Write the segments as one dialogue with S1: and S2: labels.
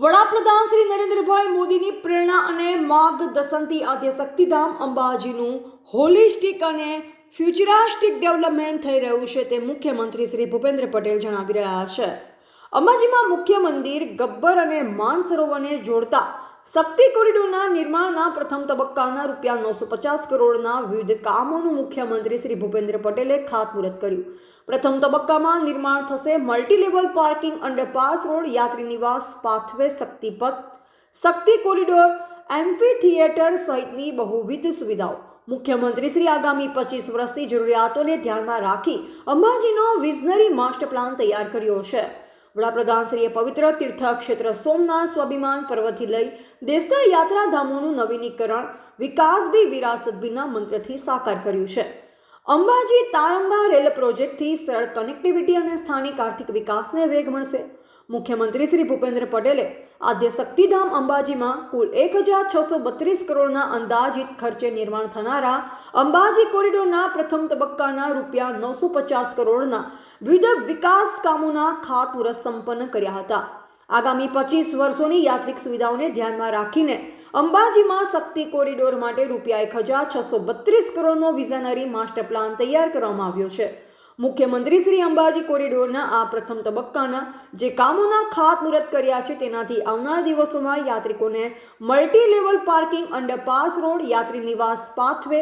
S1: વડાપ્રધાન શ્રી નરેન્દ્રભાઈ મોદીની પ્રેરણા અને માર્ગદર્શનથી આદ્ય શક્તિધામ અંબાજીનું હોલિસ્ટિક અને ફ્યુચરાસ્ટિક ડેવલપમેન્ટ થઈ રહ્યું છે તે મુખ્યમંત્રી શ્રી ભૂપેન્દ્ર પટેલ જણાવી રહ્યા છે. અંબાજીમાં મુખ્ય મંદિર, ગબ્બર અને માનસરોવરને જોડતા શક્તિ કોરિડોરના નિર્માણના પ્રથમ તબક્કાના રૂપિયા નવસો પચાસ કરોડના વિવિધ કામોનું મુખ્યમંત્રી શ્રી ભૂપેન્દ્ર પટેલે ખાતમુહૂર્ત કર્યું. પ્રથમ તબક્કામાં નિર્માણ થશે મલ્ટીલેવલ પાર્કિંગ અંડરપાસ રોડ, યાત્રી નિવાસ, પાથવે, શક્તિપથ, શક્તિ કોરિડોર, એમ્ફી થિયેટર સહિતની બહુવિધ સુવિધાઓ. મુખ્યમંત્રી શ્રી આગામી પચીસ વર્ષની જરૂરિયાતોને ધ્યાનમાં રાખી અંબાજીનો વિઝનરી માસ્ટર પ્લાન તૈયાર કર્યો છે. વડાપ્રધાનશ્રીએ પવિત્ર તીર્થક્ષેત્ર સોમનાથ સ્વાભિમાન પર્વથી લઈ દેશના યાત્રાધામોનું નવીનીકરણ વિકાસ બી વિરાસત બીના મંત્રથી સાકાર કર્યું છે. અંબાજી તારંગા રેલ પ્રોજેક્ટથી સરળ કનેક્ટિવિટી અને સ્થાનિક આર્થિક વિકાસને વેગ મળશે. મુખ્યમંત્રી શ્રી ભૂપેન્દ્ર પટેલે આદ્ય શક્તિધામ અંબાજીમાં કુલ એક હજાર છસો બત્રીસ કરોડના અંદાજિત ખર્ચે નિર્માણ થનારા અંબાજી કોરિડોરના પ્રથમ તબક્કાના રૂપિયા નવસો પચાસ કરોડના વિવિધ વિકાસ કામોના ખાતમુહૂર્ત સંપન્ન કર્યા હતા. આગામી પચીસ વર્ષોની યાત્રિક સુવિધાઓને ધ્યાનમાં રાખીને અંબાજીમાં શક્તિ કોરિડોર માટે રૂપિયા એક હજાર છસો બત્રીસ કરોડનો વિઝનરી માસ્ટર પ્લાન તૈયાર કરવામાં આવ્યો છે. મુખ્યમંત્રી શ્રી અંબાજી કોરિડોરના આ પ્રથમ તબક્કાના જે કામોના ખાતમુહૂર્ત કર્યા છે તેનાથી આવનાર દિવસોમાં યાત્રિકોને multi level parking underpass road, યાત્રી નિવાસ પાથવે,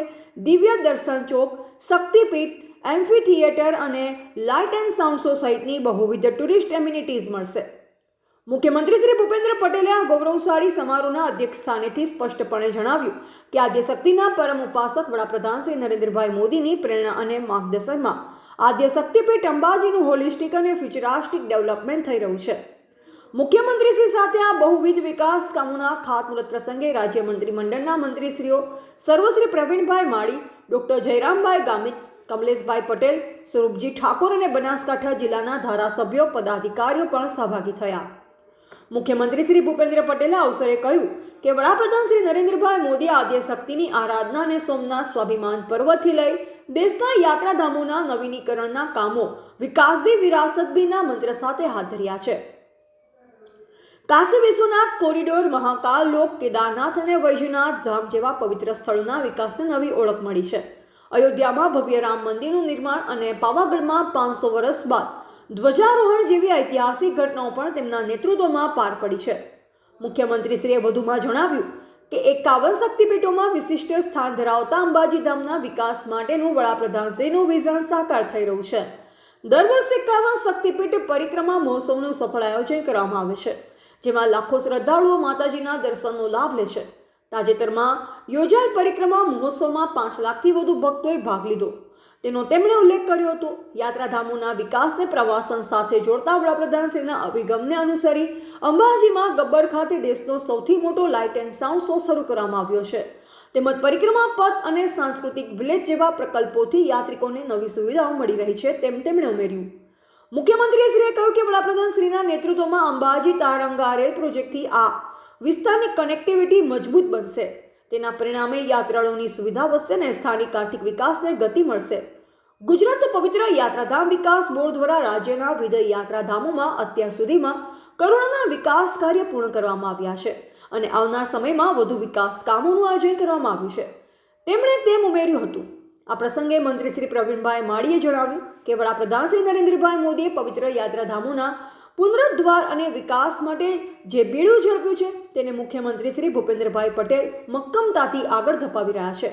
S1: દિવ્ય દર્શન ચોક, શક્તિપીઠ એમ્ફી થિયેટર અને લાઇટ એન્ડ સાઉન્ડ શો સહિતની બહુવિધ ટુરિસ્ટ એમ્યુનિટીઝ મળશે. મુખ્યમંત્રી શ્રી ભૂપેન્દ્ર પટેલે આ ગૌરવશાળી સમારોહના અધ્યક્ષ સ્થાનેથી સ્પષ્ટપણે જણાવ્યું કે આદ્ય શક્તિના પરમ ઉપાસક વડાપ્રધાન શ્રી નરેન્દ્રભાઈ મોદીની પ્રેરણા અને માર્ગદર્શનમાં આદ્ય શક્તિપીઠ અંબાજીનું હોલિસ્ટિક અને ફ્યુચરાસ્ટિક ડેવલપમેન્ટ થઈ રહ્યું છે. મુખ્યમંત્રીશ્રી સાથે આ બહુવિધ વિકાસ કામોના ખાતમુહૂર્ત પ્રસંગે રાજ્ય મંત્રીમંડળના મંત્રીશ્રીઓ સર્વશ્રી પ્રવીણભાઈ માળી, ડોક્ટર જયરામભાઈ ગામિત, કમલેશભાઈ પટેલ, સ્વરૂપજી ઠાકોર અને બનાસકાંઠા જિલ્લાના ધારાસભ્યો, પદાધિકારીઓ પણ સહભાગી થયા. મુખ્યમંત્રી શ્રી ભૂપેન્દ્ર પટેલે અવસરે કહ્યું કે વડાપ્રધાન શ્રી નરેન્દ્રભાઈ મોદી આદ્ય શક્તિની આરાધના અને સોમનાથ સ્વાભિમાન પર્વથી લઈ દેશના યાત્રાધામોના નવીનીકરણના કામો વિકાસ બી વિરાસત બીના મંત્ર સાથે હાથ ધર્યા છે. કાશી વિશ્વનાથ કોરિડોર, મહાકાલ, લોક કેદારનાથ અને વૈજનાથ ધામ જેવા પવિત્ર સ્થળોના વિકાસને નવી ઓળખ મળી છે. અયોધ્યામાં ભવ્ય રામ મંદિરનું નિર્માણ અને પાવાગઢમાં પાંચસો વર્ષ બાદ ધ્વજારોહણ જેવી ઐતિહાસિક ઘટનાઓ પણ તેમના નેતૃત્વમાં પાર પડી છે. મુખ્યમંત્રીશ્રીએ વધુમાં જણાવ્યું કે એકાવન શક્તિપીઠોમાં વિશિષ્ટ સ્થાન ધરાવતા અંબાજી ધામના વિકાસ માટેનું વડાપ્રધાનશ્રીનું વિઝન સાકાર થઈ રહ્યું છે. દર વર્ષે એકાવન શક્તિપીઠ પરિક્રમા મહોત્સવનું સફળ આયોજન કરવામાં આવે છે, જેમાં લાખો શ્રદ્ધાળુઓ માતાજીના દર્શનનો લાભ લે છે. તાજેતરમાં યોજાયેલ પરિક્રમા મહોત્સવમાં પાંચ લાખથી વધુ ભક્તોએ ભાગ લીધો. તેનો તેમણે ઉલ્લેખ કર્યો હતો. યાત્રાધામોના વિકાસને પ્રવાસન સાથે જોડતા વડાપ્રધાનશ્રીના અભિગમને અનુસરી અંબાજીમાં ગબ્બર ખાતે દેશનો સૌથી મોટો લાઇટ એન્ડ સાઉન્ડ શો શરૂ કરવામાં આવ્યો છે. તેમજ પરિક્રમા પથ અને સાંસ્કૃતિક વિલેજ જેવા પ્રકલ્પોથી યાત્રિકોને નવી સુવિધાઓ મળી રહી છે તેમ તેમણે ઉમેર્યું. મુખ્યમંત્રીશ્રીએ કહ્યું કે વડાપ્રધાન શ્રીના નેતૃત્વમાં અંબાજી તારંગા રેલ પ્રોજેક્ટથી આ વિસ્તારની કનેક્ટિવિટી મજબૂત બનશે. તેના પરિણામે યાત્રાળુઓની સુવિધા વધશે અને સ્થાનિક આર્થિક વિકાસને ગતિ મળશે. ગુજરાત પવિત્ર યાત્રાધામ વિકાસ બોર્ડ દ્વારા રાજ્યના વિવિધ યાત્રાધામોમાં અત્યાર સુધીમાં કરોડોના વિકાસ કાર્ય પૂર્ણ કરવામાં આવ્યા છે અને આવનાર સમયમાં વધુ વિકાસ કામોનું આયોજન કરવામાં આવ્યું છે. તેમણે તેમ ઉમેર્યું હતું. આ પ્રસંગે મંત્રી શ્રી પ્રવીણભાઈ માળીએ જણાવ્યું કે વડાપ્રધાન શ્રી નરેન્દ્રભાઈ મોદીએ પવિત્ર યાત્રાધામોના પુનરુદ્ધાર અને વિકાસ માટે જે બીડું ઝડપ્યું છે તેને મુખ્યમંત્રી શ્રી ભૂપેન્દ્રભાઈ પટેલ મક્કમતાથી આગળ ધપાવી રહ્યા છે.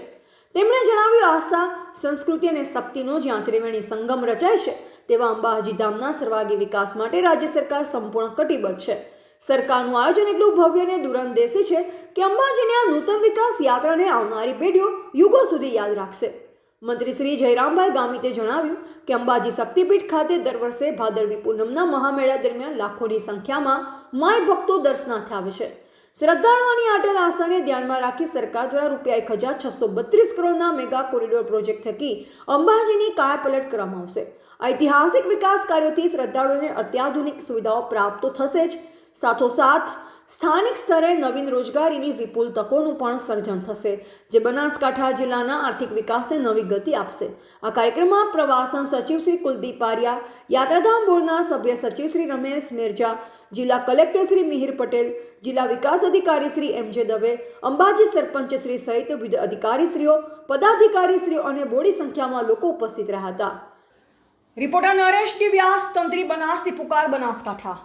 S1: તેમણે જણાવ્યું આસ્થા સંસ્કૃતિ અને શક્તિનો જ્યાં ત્રિવેણી સંગમ રચાય છે. તેવા અંબાજી ધામના સર્વાગી વિકાસ માટે રાજ્ય સરકાર સંપૂર્ણ કટિબદ્ધ છે. સરકારનું આયોજન એટલું ભવ્ય અને દૂરંદેશી છે કે અંબાજીની આ નૂતન વિકાસ યાત્રાને આવનારી પેઢીઓ યુગો સુધી યાદ રાખશે. મંત્રી શ્રી જયરામભાઈ ગામિતે જણાવ્યું કે અંબાજી શક્તિપીઠ ખાતે દર વર્ષે ભાદરવી પૂનમના મહામેળા દરમિયાન લાખોની સંખ્યામાં માય ભક્તો દર્શનાર્થે આવે છે. શ્રદ્ધાળુઓની આટલ આશાને ધ્યાનમાં રાખી સરકાર દ્વારા રૂપિયા એક હજાર છસો બત્રીસ કરોડના મેગા કોરિડોર પ્રોજેક્ટ થકી અંબાજીની કાયાપલટ કરવામાં આવશે. ઐતિહાસિક વિકાસ કાર્યોથી શ્રદ્ધાળુઓને અત્યાધુનિક સુવિધાઓ પ્રાપ્ત થશે જ. સાથોસાથ સ્થાનિક સ્તરે નવીન રોજગારીની વિપુલ તકોનું પણ સર્જન થશે, જે બનાસકાંઠા જિલ્લાના આર્થિક વિકાસને નવી ગતિ આપશે. આ કાર્યક્રમમાં પ્રવાસન સચિવ શ્રી કુલદીપ પારિયા, યાત્રાધામ બોર્ડના સભ્ય સચિવ શ્રી રમેશ મેરજા, જિલ્લા કલેક્ટર શ્રી મિહિર પટેલ, જિલ્લા વિકાસ અધિકારી શ્રી એમ જે દવે, અંબાજી સરપંચ શ્રી સહિત વિવિધ અધિકારીશ્રીઓ, પદાધિકારીશ્રીઓ અને બોડી સંખ્યામાં લોકો ઉપસ્થિત રહ્યા હતા. રિપોર્ટર નરેશ ડી વ્યાસ તંત્રી બનાસી, પુકાર, બનાસકાંઠા.